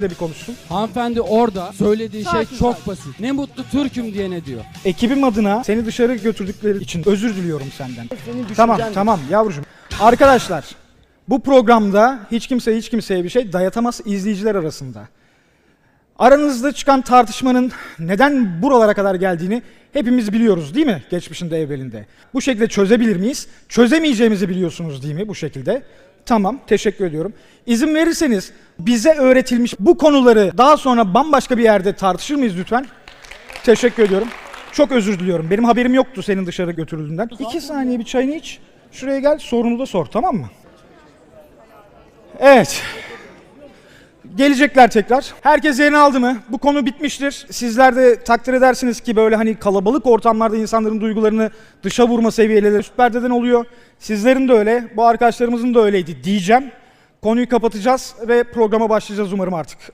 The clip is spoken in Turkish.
de bir konuşsun. Hanımefendi orada söylediği şey çok sakin. basit. Ne mutlu Türk'üm diyene diyor. Ekibim adına seni dışarı götürdükleri için özür diliyorum senden. Tamam tamam yavrucuğum. Arkadaşlar bu programda hiç kimse hiç kimseye bir şey dayatamaz izleyiciler arasında. Aranızda çıkan tartışmanın neden buralara kadar geldiğini hepimiz biliyoruz değil mi? Geçmişinde evvelinde. Bu şekilde çözebilir miyiz? Çözemeyeceğimizi biliyorsunuz değil mi bu şekilde? Tamam, teşekkür ediyorum. İzin verirseniz bize öğretilmiş bu konuları daha sonra bambaşka bir yerde tartışır mıyız lütfen? Teşekkür ediyorum. Çok özür diliyorum. Benim haberim yoktu senin dışarı götürüldüğünden. İki saniye bir çayını iç. Şuraya gel sorunu da sor tamam mı? Evet. Gelecekler tekrar. Herkes yerini aldı mı? Bu konu bitmiştir. Sizler de takdir edersiniz ki böyle hani kalabalık ortamlarda insanların duygularını dışa vurma seviyeleri üst perdeden oluyor. Sizlerin de öyle, bu arkadaşlarımızın da öyleydi diyeceğim. Konuyu kapatacağız ve programa başlayacağız umarım artık.